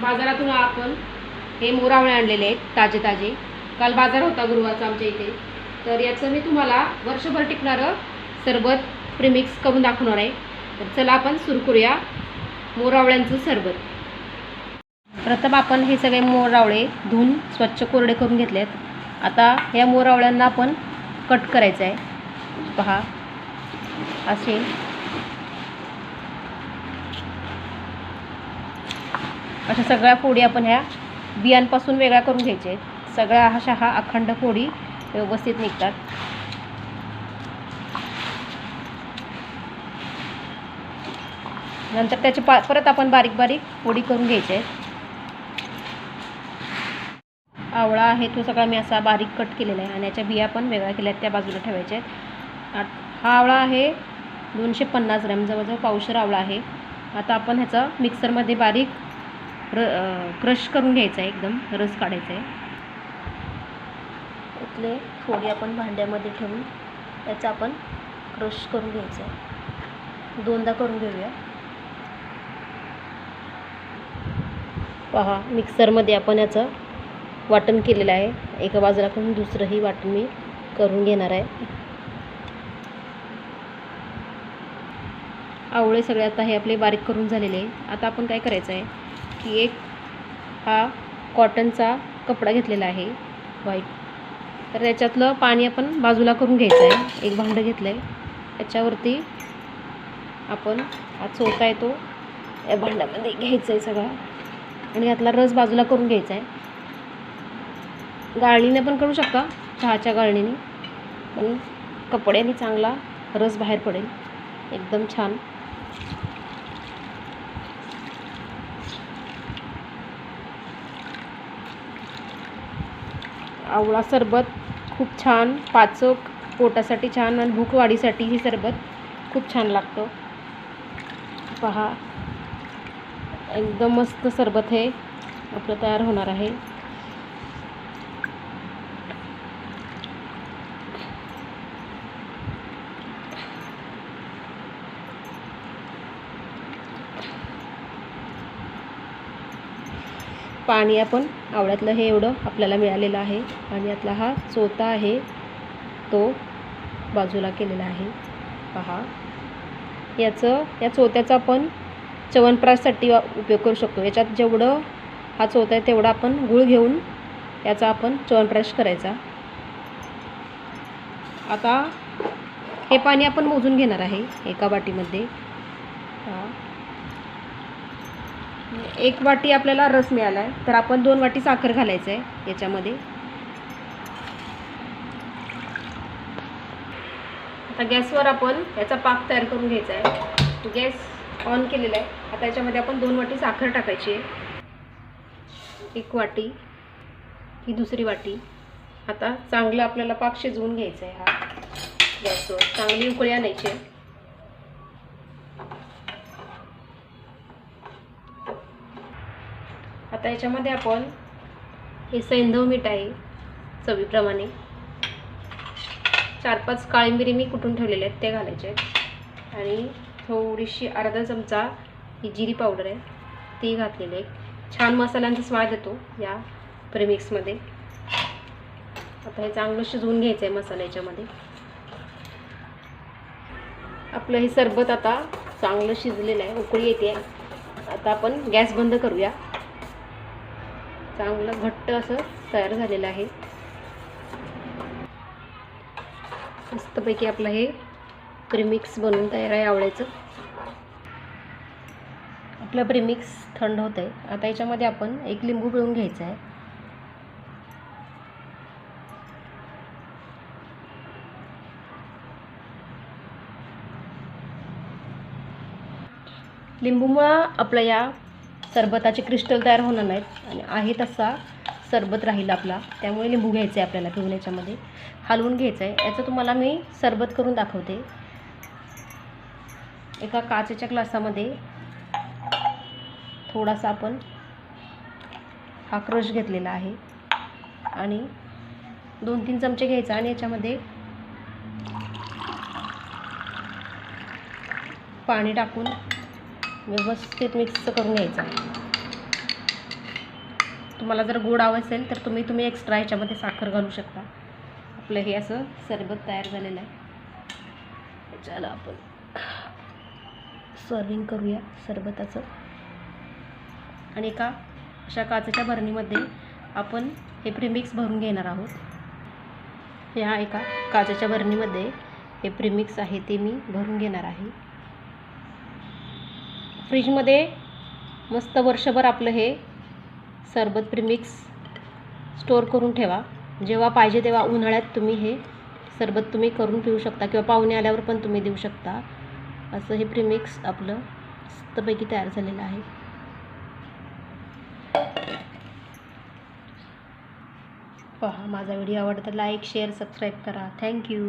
बाजारातून आपण हे मोरावळे आणलेले आहेत ताजे ताजे. काल बाजार होता गुरुवारचा आमच्या इथे. तर याचं मी तुम्हाला वर्षभर टिकणारं सरबत प्रिमिक्स करून दाखवणार आहे. तर चला आपण सुरू करूया मोरावळ्यांचं सरबत. प्रथम आपण हे सगळे मोरावळे धुवून स्वच्छ कोरडे करून घेतले आहेत आता ह्या मोरावळ्यांना आपण कट करायचं आहे पहा. असे अशा सगळ्या फोडी आपण ह्या बियांपासून वेगळ्या करून घ्यायचे. आहेत सगळ्या अशा हा अखंड फोडी व्यवस्थित निघतात. नंतर त्याचे पा परत आपण बारीक बारीक फोडी करून घ्यायचे. आहेत आवळा आहे तो सगळा मी असा बारीक कट केलेला आहे आणि याच्या बिया पण वेगळ्या केल्या आहेत त्या बाजूला ठेवायच्या आहेत हा आवळा आहे दोनशे पन्नास ग्रॅम जवळजवळ पावशर आवळा आहे. आता आपण ह्याचा मिक्सरमध्ये बारीक र क्रश करून घ्यायचा आहे एकदम रस काढायचा आहे. इथले थोडी आपण भांड्यामध्ये ठेवून त्याचा आपण क्रश करून घ्यायचा आहे. दोनदा करून घेऊया. पहा मिक्सरमध्ये आपण याचं वाटण केलेलं आहे. एका बाजूला करून दुसरंही वाटण मी करून घेणार आहे. आवळे सगळे आता हे आपले बारीक करून झालेले आहे आता आपण काय करायचं आहे? की एक हा कॉटनचा कपडा घेतलेला आहे व्हाईट तर याच्यातलं पाणी आपण बाजूला करून घ्यायचं आहे एक भांडं घेतलं आहे त्याच्यावरती आपण हा चोथा आहे तो या भांड्यामध्ये घ्यायचा आहे सगळा. आणि यातला रस बाजूला करून घ्यायचा आहे गाळणीने पण करू शकता चहाच्या गाळणीने. पण कपड्याने चांगला रस बाहेर पडेल. एकदम छान. आवळा सरबत खूप छान पाचक पोटासाठी छान आणि भूकवाढीसाठी ही सरबत खूप छान लागतं. पहा एकदम मस्त सरबत हे आपलं तयार होणार आहे. पाणी आपण आवळ्यातलं हे एवढं आपल्याला मिळालेलं आहे. आणि यातला हा चोथा आहे तो बाजूला केलेला आहे. पहा. याचं या चोथ्याचा आपण च्यवनप्राशसाठी वा उपयोग करू शकतो. याच्यात जेवढं हा चोथा आहे तेवढा आपण गूळ घेऊन याचा आपण च्यवनप्राश करायचा. आता हे पाणी आपण मोजून घेणार आहे एका वाटीमध्ये. एक वाटी आपल्याला रस मिळाला आहे तर आपण दोन वाटी साखर घालायचं आहे याच्यामध्ये. आता गॅसवर आपण याचा पाक तयार करून घ्यायचा आहे गॅस ऑन केलेला आहे आता याच्यामध्ये आपण दोन वाटी साखर टाकायची आहे. एक वाटी. ही दुसरी वाटी. आता चांगलं आपल्याला पाक शिजवून घ्यायचा आहे हा. गॅसवर चांगली उकळी आणायची आहे. आता याच्यामध्ये आपण हे सैंधव मीठ आहे चवीप्रमाणे चार पाच काळी मिरी मी कुठून ठेवलेले आहेत ते घालायचे आहेत. आणि थोडीशी अर्धा चमचा ही जिरी पावडर आहे ती घातलेली आहे. छान मसाल्यांचा स्वाद येतो या प्रेमिक्समध्ये आता हे चांगलं शिजवून घ्यायचं आहे मसाला याच्यामध्ये. आपलं हे सरबत आता चांगलं शिजलेलं आहे उकळी येते. आता आपण गॅस बंद करूया. चांगलं घट्ट असं तयार झालेलं आहे. मस्तपैकी आपलं हे प्रिमिक्स बनवून तयार आहे आवळ्याचं. आपलं प्रिमिक्स थंड होतं आहे आता याच्यामध्ये आपण एक लिंबू पिळून घ्यायचं आहे. लिंबूमुळं आपलं या सरबताचे क्रिस्टल तयार होणार नाहीत आणि आहे तसा सरबत राहील आपला. त्यामुळे लिंबू घ्यायचं आहे आपल्याला पिऊन याच्यामध्ये. हलवून घ्यायचं आहे याचं तुम्हाला मी सरबत करून दाखवते. एका काचेच्या ग्लासामध्ये थोडासा आपण हा क्रश घेतलेला आहे. आणि दोन तीन चमचे घ्यायचा आणि याच्यामध्ये पाणी टाकून व्यवस्थित मिक्स करून घ्यायचं तुम्हाला जर गोड हवं असेल तर तुम्ही तुम्ही एक्स्ट्रा ह्याच्यामध्ये साखर घालू शकता. आपलं हे असं सरबत तयार झालेलं आहे. चला आपण सर्विंग करूया सरबताचं. आणि एका अशा काचेच्या भरणीमध्ये आपण हे प्रिमिक्स भरून घेणार आहोत. ह्या एका काचेच्या भरणीमध्ये हे प्रिमिक्स आहे ते मी भरून घेणार आहे. फ्रीजमध्ये मस्त वर्षभर आपलं हे सरबत प्रिमिक्स स्टोअर करून ठेवा. जेव्हा पाहिजे तेव्हा उन्हाळ्यात तुम्ही हे सरबत तुम्ही करून पिऊ शकता किंवा पाहुणे आल्यावर पण तुम्ही देऊ शकता. असं हे प्रिमिक्स आपलं मस्तपैकी तयार झालेलं आहे. पहा माझा व्हिडिओ आवडता लाईक शेअर सबस्क्राईब करा. Thank you